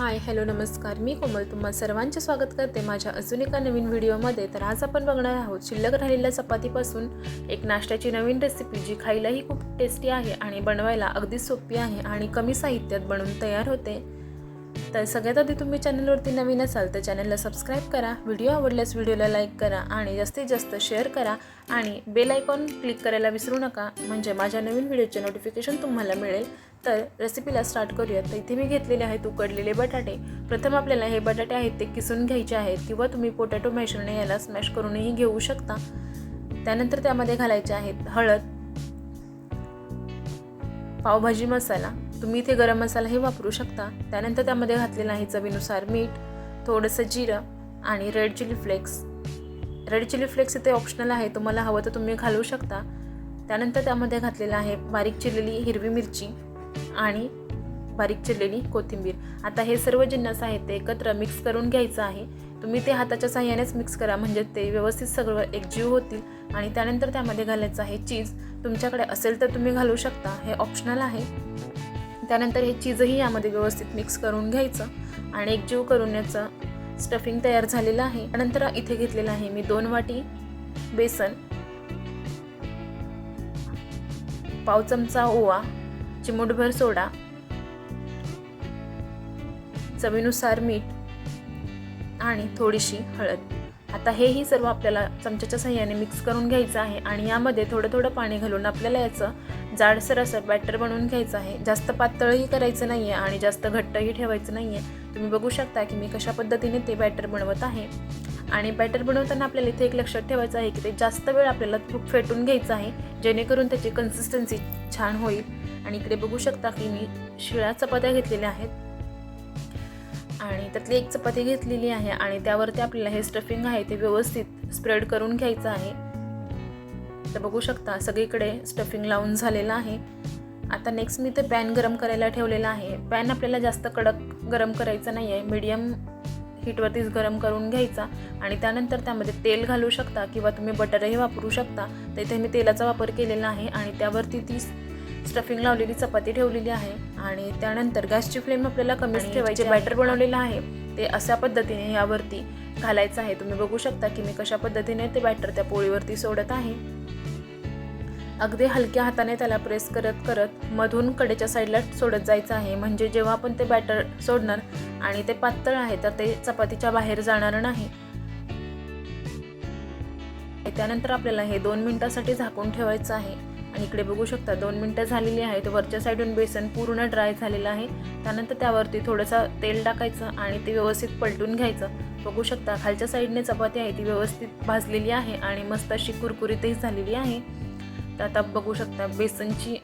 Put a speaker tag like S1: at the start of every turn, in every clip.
S1: Hi hello नमस्कार. मी कोमल तुम्हा सर्वांचे स्वागत करते माझ्या अजून एका नवीन व्हिडिओमध्ये. तर आज आपण बघणार आहोत शिल्लक राहिलेल्या चपातीपासून एक नाश्त्याची नवीन रेसिपी जी खायलाही खूप टेस्टी आहे आणि बनवायला अगदी सोपी आहे आणि कमी साहित्यात बनवून तयार होते. तर सगळ्यात आधी तुम्ही चॅनलवरती नवीन असाल तर चॅनलला सबस्क्राईब करा व्हिडिओ आवडल्यास व्हिडिओला लाईक करा आणि जास्तीत जास्त शेअर करा आणि बेल आयकॉन क्लिक करायला विसरू नका. म्हणजे माझ्या नवीन व्हिडिओचे नोटिफिकेशन तुम्हाला मिळेल. तर रेसिपीला स्टार्ट करूया तर इथे मी घेतलेले आहेत उकडलेले बटाटे. प्रथम आपल्याला हे बटाटे आहेत ते किसून घ्यायचे आहेत किंवा तुम्ही पोटॅटो मॅशरने याला स्मॅश करूनही घेऊ शकता. त्यानंतर त्यामध्ये घालायचे आहेत हळद पावभाजी मसाला. तुम्ही इथे गरम मसालाही वापरू शकता. त्यानंतर त्यामध्ये घातलेलं आहे चवीनुसार मीठ थोडंसं जिरं आणि red chilli flakes red chilli flakes इथे ऑप्शनल आहे. तुम्हाला हवं तर तुम्ही घालू शकता. त्यानंतर त्यामध्ये घातलेलं आहे बारीक चिरलेली हिरवी मिरची. आणि बारीक चिरलेली कोथिंबीर. आता हे सर्व जिन्नस आहेत ते एकत्र मिक्स करून घ्यायचं आहे. तुम्ही ते हाताच्या साह्यानेच मिक्स करा. म्हणजे ते व्यवस्थित सगळं एकजीव होतील. आणि त्यानंतर त्यामध्ये घालायचं आहे चीज तुमच्याकडे असेल तर तुम्ही घालू शकता. हे ऑप्शनल आहे. त्यानंतर हे चीजही यामध्ये व्यवस्थित मिक्स करून घ्यायचं. आणि एकजीव करून याचं स्टफिंग तयार झालेलं आहे. त्यानंतर इथे घेतलेलं आहे मी दोन वाटी बेसन पाव चमचा ओवा चिमूटभर सोडा. चवीनुसार मीठ आणि थोडीशी हळद. आता हेही सर्व आपल्याला चमच्याच्या सहाय्याने मिक्स करून घ्यायचं आहे आणि यामध्ये थोडं थोडं पाणी घालून आपल्याला याचं जाडसर असं बॅटर बनवून घ्यायचं आहे. जास्त पातळही करायचं नाही आहे आणि जास्त घट्टही ठेवायचं नाही आहे तुम्ही बघू शकता की मी कशा पद्धतीने ते बॅटर बनवत आहे. आणि बॅटर बनवताना आपल्याला इथे एक लक्षात ठेवायचं आहे की ते जास्त वेळ आपल्याला खूप फेटून घ्यायचं आहे जेणेकरून त्याची कन्सिस्टन्सी छान होईल. आणि इकडे बघू शकता की मी शिळ्या चपात्या घेतलेल्या आहेत. आणि त्यातली एक चपाती घेतलेली आहे आणि त्यावरती आपल्याला हे स्टफिंग आहे ते व्यवस्थित स्प्रेड करून घ्यायचं आहे. तर बघू शकता सगळीकडे स्टफिंग लावून झालेलं आहे. आता नेक्स्ट मी ते पॅन गरम करायला ठेवलेला आहे. पॅन आपल्याला जास्त कडक गरम करायचं नाही आहे मीडियम हीटवरतीच गरम करून घ्यायचा आणि त्यानंतर त्यामध्ये तेल घालू शकता किंवा तुम्ही बटरही वापरू शकता. तर इथे मी तेलाचा वापर केलेला आहे आणि त्यावरती ती स्टफिंग लावलेली चपाती ठेवलेली आहे आणि त्यानंतर गॅसची फ्लेम आपल्याला कमीच ठेवायची बॅटर बनवलेलं आहे ते अशा पद्धतीने यावरती घालायचं आहे. तुम्ही बघू शकता की मी कशा पद्धतीने ते बॅटर त्या पोळीवरती सोडत आहे. अगदी हलक्या हाताने त्याला प्रेस करत करत मधून कडेच्या साईडला सोडत जायचं आहे. म्हणजे जेव्हा आपण ते बॅटर सोडणार आणि ते पातळ आहे तर ते चपातीच्या बाहेर जाणार नाही. त्यानंतर आपल्याला हे दोन मिनिटासाठी झाकून ठेवायचं आहे. आणि इकडे बघू शकता दोन मिनटं झालेली आहेत. वरच्या साईडून बेसन पूर्ण ड्राय झालेलं आहे. त्यानंतर त्यावरती थोडंसं तेल टाकायचं आणि ते व्यवस्थित पलटून घ्यायचं. बघू शकता खालच्या साईडने चपाती आहे ती व्यवस्थित भाजलेली आहे आणि मस्त अशी कुरकुरीतही झालेली आहे. तर आता बघू शकता बेसनची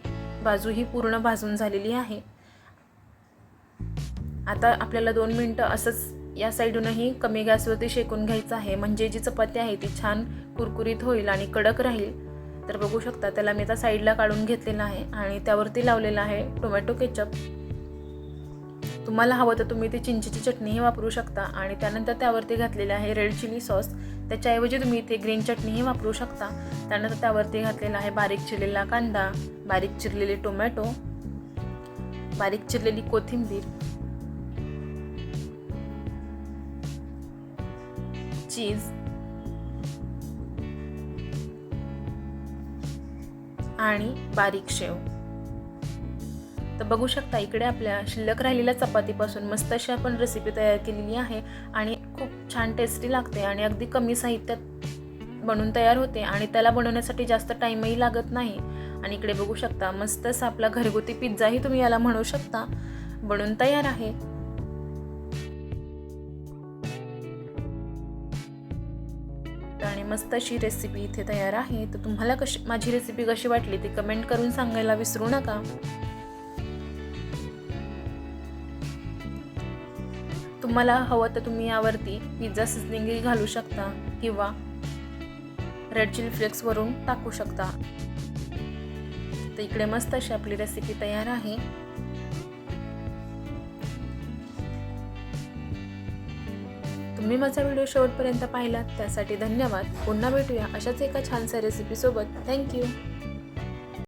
S1: बाजू ही पूर्ण भाजून झालेली आहे. आता आपल्याला दोन मिनटं असंच या साईडूनही कमी गॅसवरती शेकून घ्यायचं आहे. म्हणजे जी चपाती आहे ती छान कुरकुरीत होईल आणि कडक राहील. तर बघू शकता त्याला मी आता साईडला काढून घेतलेला आहे आणि त्यावरती लावलेला आहे टोमॅटो केचप. तुम्हाला हवं तर तुम्ही ती चिंचेची चटणीही वापरू शकता आणि त्यानंतर त्यावरती घातलेलं आहे रेड चिली सॉस. त्याच्याऐवजी तुम्ही इथे ग्रीन चटणीही वापरू शकता. त्यानंतर त्यावरती घातलेला आहे बारीक चिरलेला कांदा बारीक चिरलेले टोमॅटो बारीक चिरलेली कोथिंबीर चीज आणि बारीक शेव. तर बघू शकता इकडे आपल्या शिल्लक राहिलेल्या चपातीपासून मस्त अशी आपण रेसिपी तयार केलेली आहे आणि खूप छान टेस्टी लागते आणि अगदी कमी साहित्यात बनून तयार होते आणि त्याला बनवण्यासाठी जास्त टाईमही लागत नाही. आणि इकडे बघू शकता मस्तच आपला घरगुती पिझ्झाही तुम्ही याला म्हणू शकता बनून तयार आहे. आणि मस्त अशी रेसिपी इथे तयार आहे. तर तुम्हाला कशी माझी रेसिपी कशी वाटली ती कमेंट करून सांगायला विसरू नका. तुम्हाला हवं तर तुम्ही यावरती पिझ्झा सिझनिंगही घालू शकता किंवा रेड चिली फ्लेक्सवरून टाकू शकता. तर इकडे मस्त अशी आपली रेसिपी तयार आहे. तुम्ही माझा व्हिडिओ शेवटपर्यंत पाहिलात त्यासाठी धन्यवाद. पुन्हा भेटूया अशाच एका छानसा रेसिपीसोबत थँक्यू